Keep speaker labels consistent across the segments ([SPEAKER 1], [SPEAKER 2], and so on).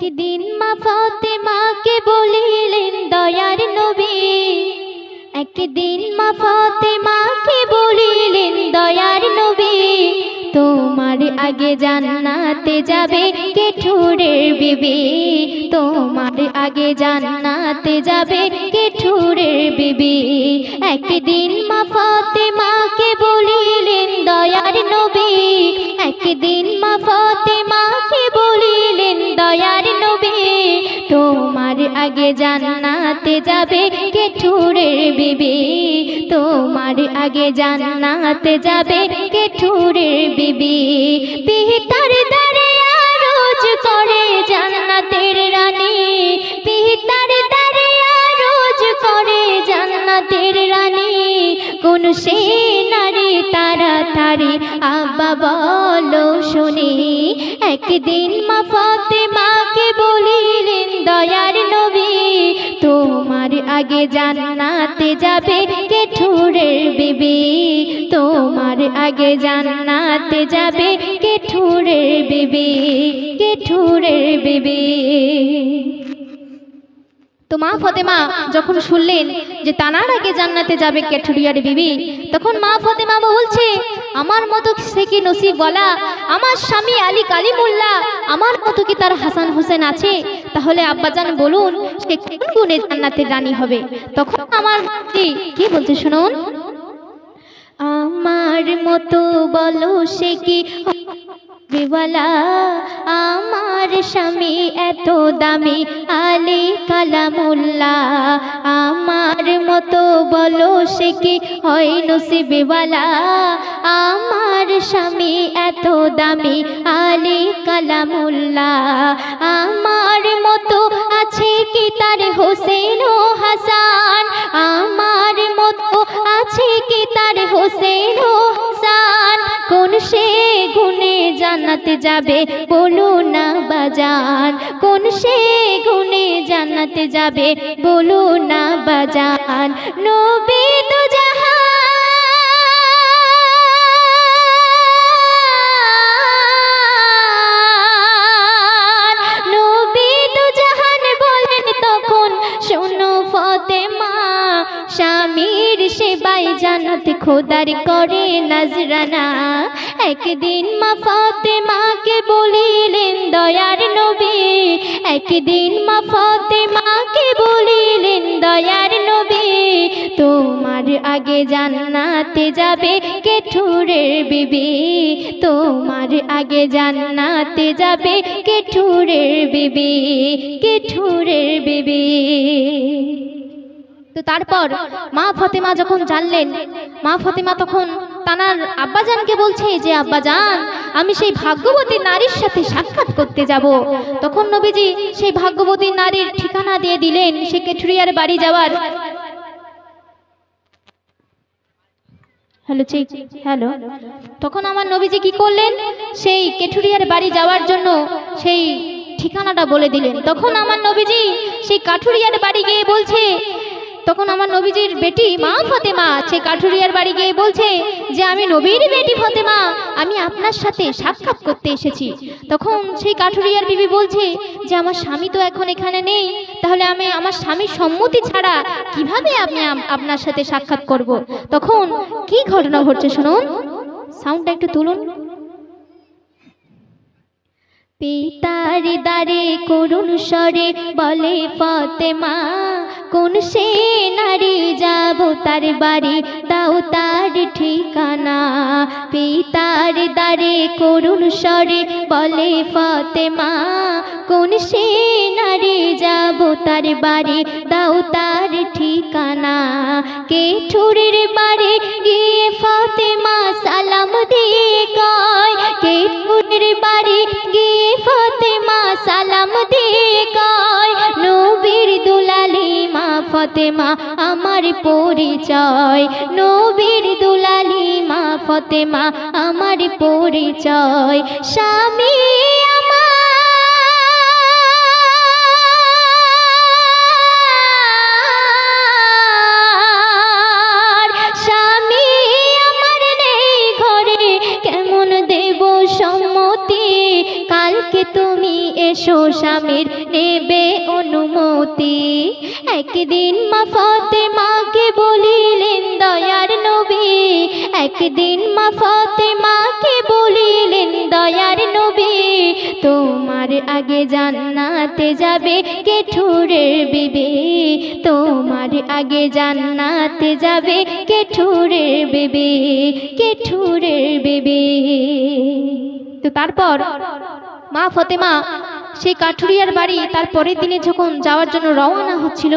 [SPEAKER 1] একদিন মা ফাতেমাকে বলিলেন, দয়ার নবী। একদিন মা ফাতেমাকে বলিলেন, দয়ার নবী, তোমার আগে জান্নাতে যাবে কেঠুরের বিবি? তোমার আগে জান্নাতে যাবে কেঠুরের বিবি? একদিন মা ফাতেমাকে বলিলেন, দয়ার নবী। একদিন মা বলিলেন দয়ার নবী, তোমার আগে জান্নাতে যাবে কেঠুরের বিবি? তোমার আগে জান্নাতে যাবে কেঠুরের বিবি? পিতার দারে রোজ করে জান্নাতের রানী। পিতার দারে রোজ করে জান্নাতের রানী। কোন সে নারী তাড়াতাড়ি আব্বা বলো শুনি। একদিন মা ফাতেমাকে বলিলেন, দয়ার নবী, তোমার আগে জান্নাতে যাবে কেঠুরের বিবি? তোমার আগে জান্নাতে যাবে কেঠুরের বিবি? কেঠুরের বিবি? তো মা ফতেমা যখন শুনলেন যে তানার আগে জান্নাতে যাবে কেঠুরিয়ার বিবি, তখন মা ফতেমা বলছে, আমার মতো সে কি নসিব বলা আমার স্বামী আলী কালিমুল্লা আমার মতো কি তার হাসান হোসেন আছে? তাহলে আব্বাজান বলুন, সে কোন গুণে জান্নাতের রানী হবে? তখন আমার কি বলছে শুনুন? আমার মতো বলো সে কি? বিওয়ালা আমার স্বামী এত দামি। আলী কালামুল্লাহ, আমার মতো বলো সে কি? হয় নসিবেওয়ালা, আমার স্বামী এত দামি। আলী কালামুল্লাহ জান্নাতে যাবে? বলো না বাজার। কোন সে গুণে জান্নাতে যাবে? বলো না বাজার। নবী জানাত খোদার করে নজরানা। একদিন মা ফতে মাকে বলিলেন, দয়ার নবী। একদিন মা ফতে মাকে বলিলেন, দয়ার নবী, তোমার আগে জান্নাতে যাবে কেঠুরের বিবি? তোমার আগে জান্নাতে যাবে কেঠুরের বিবি? কেঠুরের বিবি? তো তারপর মা ফতেমা যখন জানলেন, মা ফতেমা তখন তানার আব্বাজানকে বলছে যে, আব্বাজান, আমি সেই ভাগ্যবতী নারীর সাথে সাক্ষাৎ করতে যাব। তখন নবীজি সেই ভাগ্যবতী নারীর ঠিকানা দিয়ে দিলেন সে কেঠুরিয়ার বাড়ি যাওয়ার। Hello check hello. তখন আমার নবীজি কি করলেন? সেই কেঠুরিয়ার বাড়ি যাওয়ার জন্য সেই ঠিকানাটা বলে দিলেন। তখন আমার নবীজি সেই কাঠুরিয়ার বাড়ি গিয়ে বলছে তখন আমার নবীজির বেটি মা ফতেমা, সে কাঠুরিয়ার বাড়ি গিয়ে বলছে যে, আমি নবীর বেটি ফতেমা, আমি আপনার সাথে সাক্ষাৎ করতে এসেছি। তখন সেই কাঠুরিয়ার বিবি বলছে যে, আমার স্বামী তো এখন এখানে নেই, তাহলে আমি আমার স্বামীর সম্মতি ছাড়া কীভাবে আমি আপনার সাথে সাক্ষাৎ করব? তখন কি ঘটনা ঘটছে শুনুন? সাউন্ডটা একটু তুলুন। পিতার দারে করুণ স্বরে বলে ফতেমা কোন সে নারী যাব তার বাড়ি দাও তার ঠিকানা। পিতার দারে করুণ স্বরে বলে, ফতেমা, কোন সে নারী যাব তার বাড়ি দাও তার ঠিকানা? কে ঠুরের বাড়ি গিয়ে ফতেমা সালাম দিয়ে কয় কে ঠুরের বাড়ি গিয়ে ফতেমা আমার পরিচয়। নবীর দুলালি মা ফতেমা আমার পরিচয়। স্বামী সম্মতি? কালকে তুমি এসো স্বামীর নেবে অনুমতি। একদিন মা ফাতেমাকে বলিলেন, দয়ার নবী। একদিন মা ফাতেমাকে বলিলেন, দয়ার নবী, তোমার আগে জান্নাতে যাবে কেঠুরের বিবি? তোমার আগে জান্নাতে যাবে কেঠুরের বিবি? কেঠুরের বিবি? তো তারপর মা ফতেমা সেই কাঠুরিয়ার বাড়ি তার পরের দিনে যখন যাওয়ার জন্য রওনা হচ্ছিল,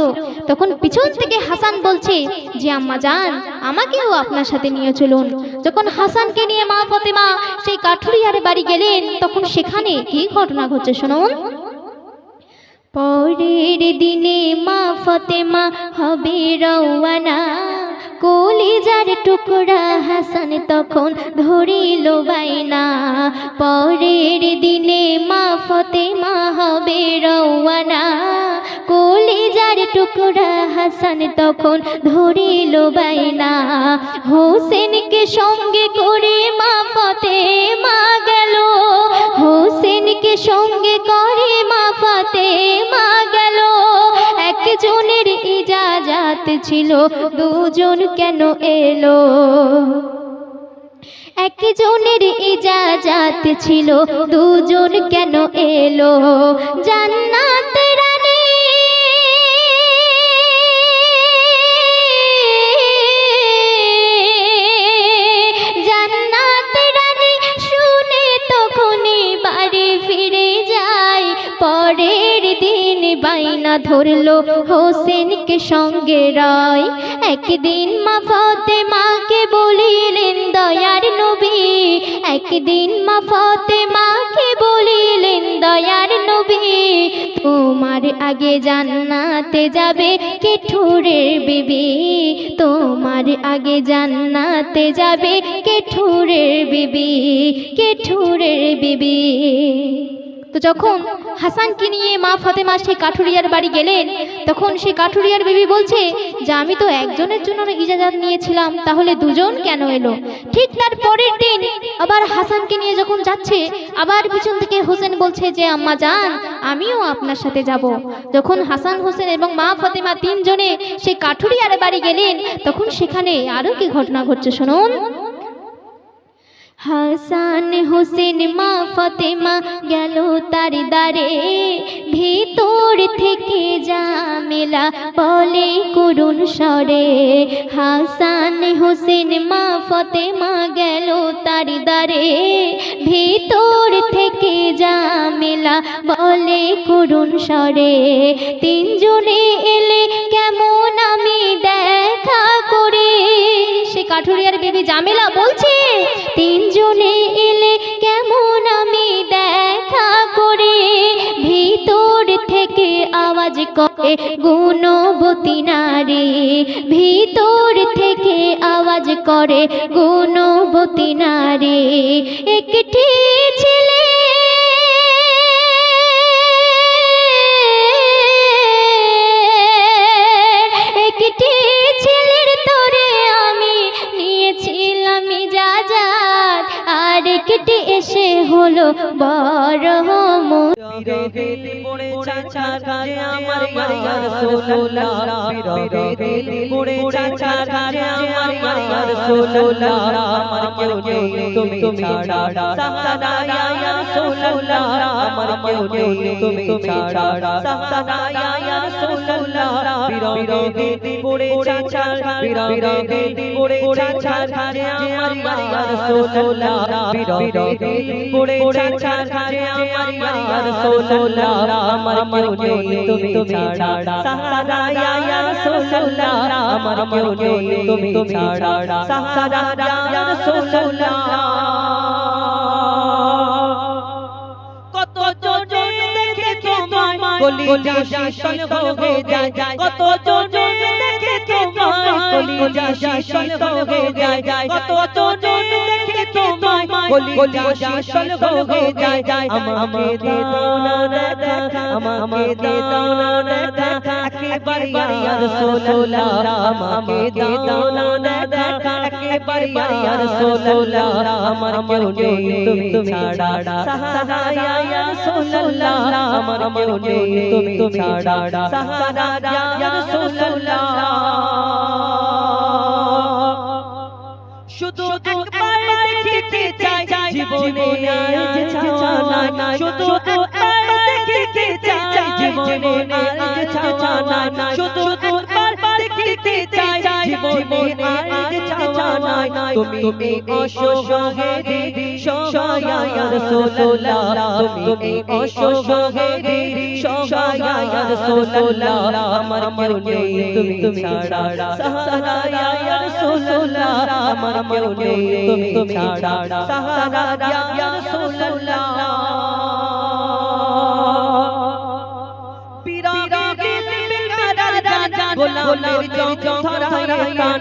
[SPEAKER 1] তখন পিছন থেকে হাসান বলছে যে, আম্মা যান, আমাকেও আপনার সাথে নিয়ে চলুন। যখন হাসানকে নিয়ে মা ফতেমা সেই কাঠুরিয়ার বাড়ি গেলেন, তখন সেখানে কি ঘটনা ঘটছে শুনুন। পরের দিনে মা ফতেমা হবে রওয়ানা। কলিজার টুকরা হাসান তখন ধরিল বাইনা পরের দিনে মা ফতেমা হবে রওয়ানা। কলিজার টুকরা হাসান তখন ধরিল বাইনা হোসেনকে সঙ্গে করে মা ফতেমা গেল। হোসেনকে সঙ্গে করে মা ফাতেমা গেল। একজনের ইজাজাত ছিল, দুজন কেন এলো? একজনের ইজাজাত ছিল, দুজন কেন এলো? জান্নাত বাইনা ধরলো হোসেনকে সঙ্গে রয়। একদিন মা ফতেমাকে বলিলেন, দয়ার নবী। একদিন মা ফতেমাকে বলিলেন, দয়ার নবী। তোমার আগে জান্নাতে যাবে কেঠুরের বিবি? তোমার আগে জান্নাতে যাবে কেঠুরের বিবি? কেঠুরের বিবি? তো যখন হাসানকে নিয়ে মা ফাতেমা সেই কাঠুরিয়ার বাড়ি গেলেন, তখন সেই কাঠুরিয়ার বিবি বলছে যে, আমি তো একজনের জন্য ইজাজাত নিয়েছিলাম, তাহলে দুজন কেন এলো? ঠিক তার পরের দিন আবার হাসানকে নিয়ে যখন যাচ্ছে, আবার পিছন থেকে হোসেন বলছে যে, আম্মা যান, আমিও আপনার সাথে যাব। যখন হাসান, হোসেন এবং মা ফাতেমা তিনজনে সেই কাঠুরিয়ার বাড়ি গেলেন, তখন সেখানে আরও কি ঘটনা ঘটছে শুনুন? হাসান হোসেন মা ফতেমা গেল তার দ্বারে। ভিতর থেকে জামেলা বলে করুণ স্বরে। হাসান হোসেন মা ফতেমা গেল তার দ্বারে। ভিতর থেকে জামেলা বলে করুণ স্বরে। তিনজনে এলে কেমন আমি দেখা করে। সে কাঠুরিয়ার বেবি জামেলা বলছে করে গুণবতী নারী, ভিতর থেকে আওয়াজ করে গুণবতী নারী। একটি ছেলে এসে হলো বড় মো
[SPEAKER 2] বিরহে দিল পড়ে চাচা যে আমার ইয়া রাসূলুল্লাহ বিরহে দিল পড়ে চাচা যে আমার ইয়া রাসূলুল্লাহ আমার কেউ নেই তুমি তুমি ছাড়া। সাহারা ইয়া রাসূলুল্লাহ আমার কেউ নেই তুমি ছাড়া। সাহারা ইয়া রাসূলুল্লাহ বিরহে দিল পড়ে চাচা বিরহে দিল পড়ে চাচা যে আমার ইয়া রাসূলুল্লাহ বিরহে দিল পড়ে চাচা যে আমার ইয়া রাসূলুল্লাহ আমার কেউ নেই তুমি তুমি ছাড়া। সাহারা ইয়া রাসূলুল্লাহ আমার কেউ নেই তুমি তুমি ছাড়া। সাহারা ইয়া রাসূলুল্লাহ কত দেখে তোমায় শীতল হয়ে যায় কত কলিজা শীতল হয়ে যায় কত জনে দেখে তোমায় কলিজা শীতল হয়ে যায় আমাকে দে দাও না দেখা আমাকে দে দাও না দেখা একেবারে ইয়া রাসূলুল্লাহ আমাকে দে দাও না দেখা একেবারে ইয়া রাসূলুল্লাহ আমার কেউ নেই তুমি ছাড়া। সাহারা ইয়া রাসূলুল্লাহ আমার কেউ নেই তুমি ছাড়া। সাহারা ইয়া রাসূলুল্লাহ শুধু একবার দেখিতে চাই জীবনে আর যে চাওয়া নাই। শুধু একবার দেখিতে চাই জীবনে আর যে চাওয়া নাই। শুধু একবার দেখিতে চাই জীবনে আর চাওয়া নাই। তুমি অসহায় সহায় রাসূলুল্লাহ তুমি অসহায় সহায় রাসূলুল্লাহ আমার কেউ নেই তুমি ছাড়া। সাহারা রাসূলুল্লাহ আমার কেউ নেই তুমি ছাড়া। সাহারা রাসূলুল্লাহ গোলামের চোখ ধরায়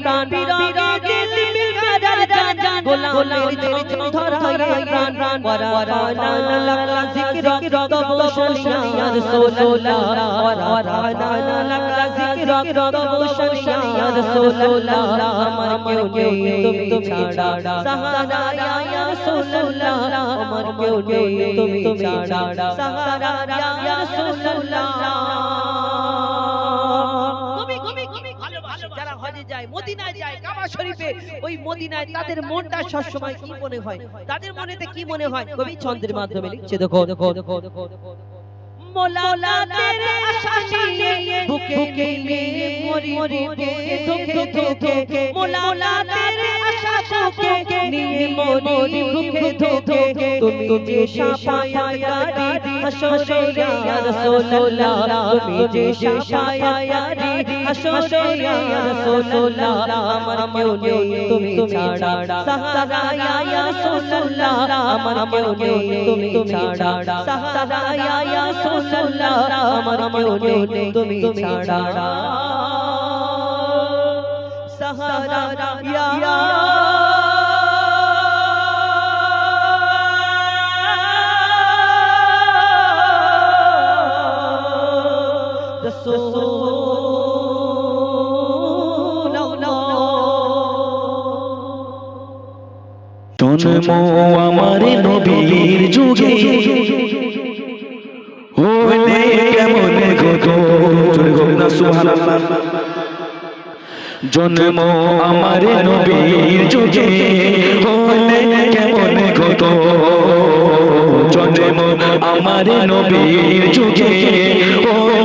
[SPEAKER 2] প্রাণ পিরাগা দিল বেকারার জান গোলামের চোখ ধরায় প্রাণ ইয়া ইয়া আমার কেউ নেই তুমি ছাড়া সাহারা ইয়া রাসূলুল্লাহ আমার কেউ নেই তুমি ছাড়া সাহারা ইয়া রাসূলুল্লাহ
[SPEAKER 3] ভালোবাসে যারা হজে যায় মদিনায় যায় কাবা শরীফে ওই মদিনায় তাদের মনটা সবসময় কি মনে হয়? তাদের মনেতে কি মনে হয়? কবি ছন্দের মাধ্যমে লিখছে দেখো দেখো দেখো দেখো দেখো
[SPEAKER 2] মোলালাদের আশা নিয়ে বুকে নিয়ে মরি মরি ধোকে ধোকে মোলালাদের আশা বুকে নিয়ে মরি বুকে ধোকে তুমি যে শাফায়াতি হাসরে ইয়া রাসূলুল্লাহ তুমি যে শাফায়াতি হাসরে ইয়া রাসূলুল্লাহ আমার কেউ নেই, তুমি ছাড়া। সাহারা ইয়া রাসূলুল্লাহ আমার কেউ নেই, তুমি ছাড়া। তুমি ছাড়া। সাহারা ইয়া
[SPEAKER 4] জন্ম আমার নবীর যুগে। হলে কেমন হতো জোরে হোক না সুবহানাল্লাহ। জন্ম আমার নবীর যুগে হলে কেমন কত জন্ম আমার নবীর যুগে হলে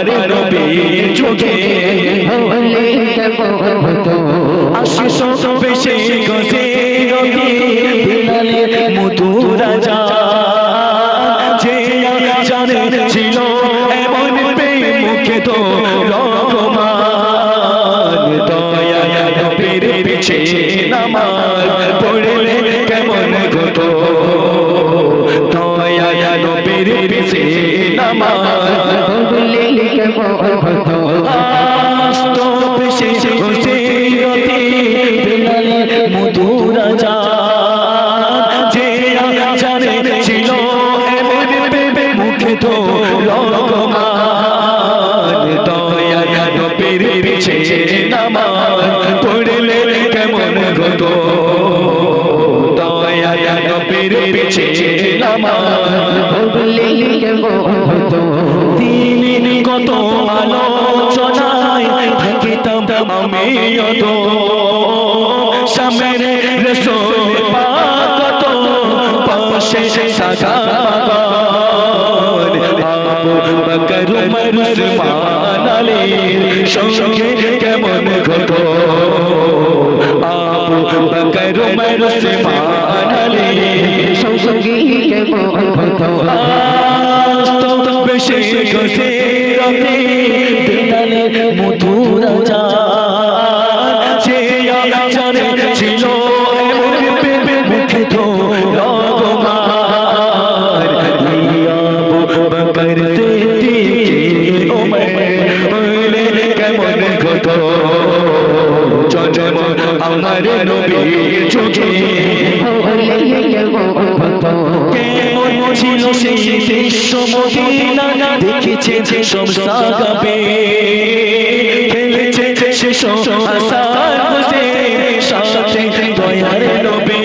[SPEAKER 4] আমার নবীর যুগে হলে কেমন হতো আশিস নামাজ পড়লে কেমন হতো দয়া নবীর পিছে নামাজ পড়লে কেমন হতো দিন কত আলোচনায় থাকিতাম আমি অত সামনে রসোল পাকত পাশে সাদা আবু বকর উসমান আলী সঙ্গে কেমন ঘটো আবু বকর উসমান আলী সঙ্গে কেমন মধুরা যা যে দেখেছে সব সাগাবে খেলেছে সেসব আসার বসে সাথে দয়ার নবী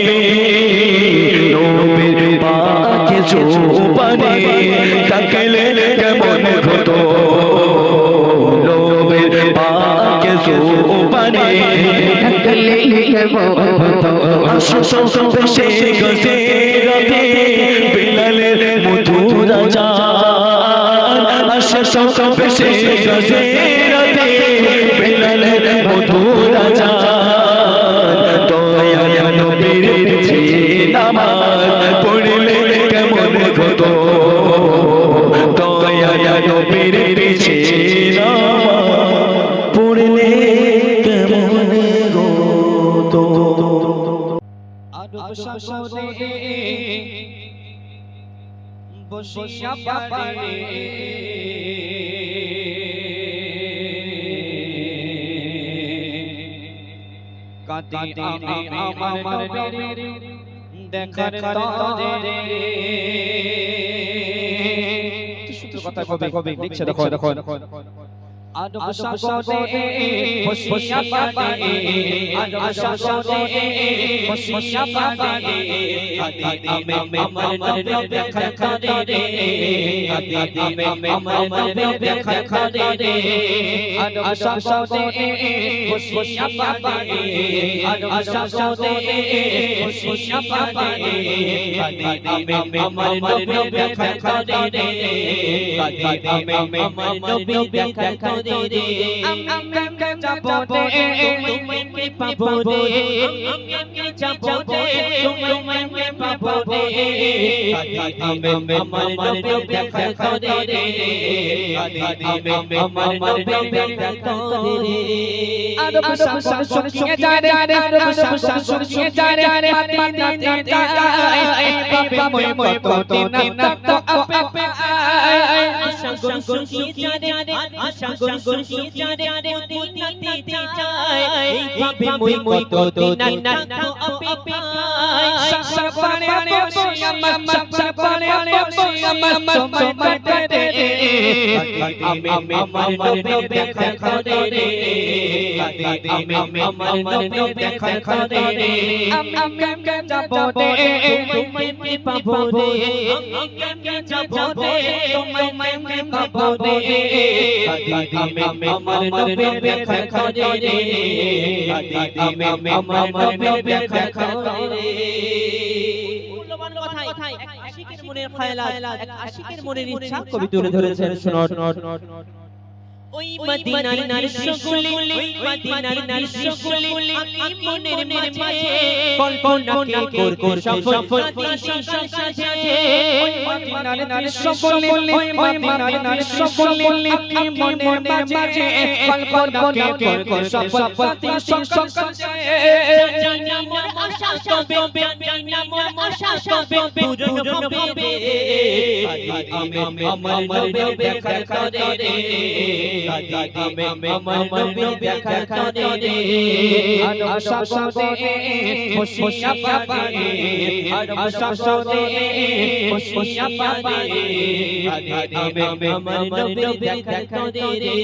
[SPEAKER 4] নবীর পাকে জোপানে তাকলে কেমন হতো? নবীর পাকে জোপানে আসতো বেশে গজে রাতে আসতো বেশে গজে রাতে বিলালের মধুরা যান দয়াল নবীর পিছে
[SPEAKER 3] বসিয়া পারে কাঁদে আমি আমার নবীর দেখার তরে কথা কবি কবি লিখছে দেখো দেখো আরব সাগরে বসিয়া পারে আরব সাগরে বসিয়া পারে কাঁদে আমি আমার নবীর দেখার তরে কাঁদে আমি আমার নবীর দেখার বসিয়া পারে আরব সাগরে বসিয়া আমি আমার দেখার কাঁদে আমি আমার নবীর দেখার রে আমি যাব রে তুমি মই কত দিন তক আপে আশা গুন গুন যায় রে আশা গুন গুন শুকিয়ে যায় রে মদিনাতে যায় পাবে মই কত দিন তক আপে আপে আয় শাসন পানে বসে আমার শাসন পানে বসে আমার রে আমি আমার নবীর দেখা করে রে আমি আমার নবীর দেখা করে রে আমি কেমনে যাব রে তুমি পাবো রে আমি কেমনে যাব রে তুমি কেমনে পাবো রে আমি আমার নবীর দেখা করে রে আমি আমার নবীর দেখা করে রে
[SPEAKER 2] এক আশিকের মনের ইচ্ছা কবি তুলে ধরেছেন শুনুন
[SPEAKER 3] ওই মদিনার দৃশ্যগুলি ওই মদিনার দৃশ্যগুলি আমি মনের মাঝে কল্পনা কে কর সফল সকাল সাজে ওই মদিনার দৃশ্যগুলি ওই মদিনার দৃশ্যগুলি আমি মনের মাঝে কল্পনা কে কর সফল সকাল সাজে জানি মোর আশা কবে জানি মোর আশা কবে পূরণ হবে আমি আমার নবীর দেখা করে রে আমি আমার নবীর দেখা করে রে আশা করে বসিয়া পাবে আশা করে বসিয়া পাবে আমি আমার নবীর দেখা করে রে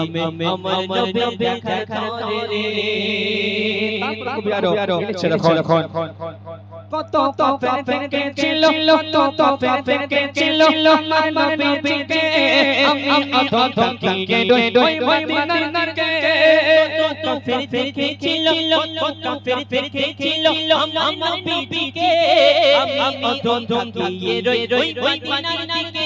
[SPEAKER 3] আমি আমার নবীর দেখা করে রে কবি আরও লিখছে দেখো দেখো কত কত ফেকে ছিল কত কত ফেকে ছিল আমার নবীকে আমি অধ ধকিয়ে ডই ডই মদিনার কে কত ফের ফেকে ছিল কত ফের ফেকে ছিল আমার নবীকে আমি অধ ধকিয়ে ডই ডই মদিনার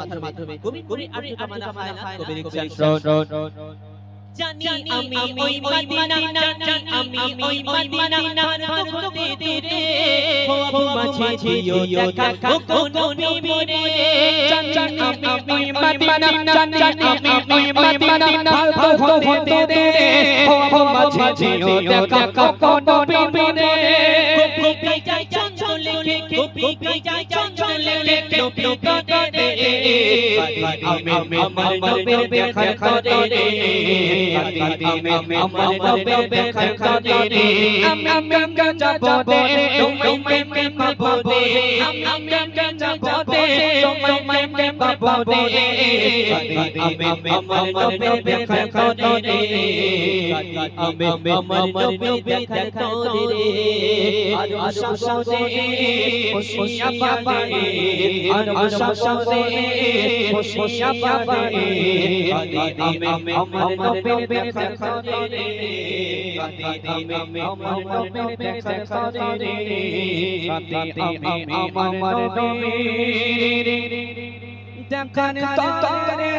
[SPEAKER 2] মাধ্যমে কবি কবি আর জামানা খায়ালাত কবি লিখছেন
[SPEAKER 3] জানি আমি ওই মদিনা জানি আমি ওই মদিনা আমার তো দূরে ও আবু মাঝে দিও দেখা ও নবী রে জানি আমি ওই মদিনা জানি আমি ওই মদিনা তো হতে দূরে ও আবু মাঝে দিও দেখা ও নবী রে গোপী গাই চঞ্চল লেখে গোপী গাই চঞ্চল লেখে নবী করে রে আমি আমার নবীর দেখা করে রে আমি আমার নবীর দেখা করে রে আমি গঙ্গা যাব দে তুমি মে আমি গঙ্গা যাব দে তুমি মে পাবো দে আমি আমার নবীর দেখা করে আমি আমার নবীর দেখা করে আর শাশে খুশিয়া পাবে আর শাশে খুশিয়া পাবে আমি আমার নবীর দেখা করে আমি আমার নবীর দেখা করে আমার নবীর দেখান তরে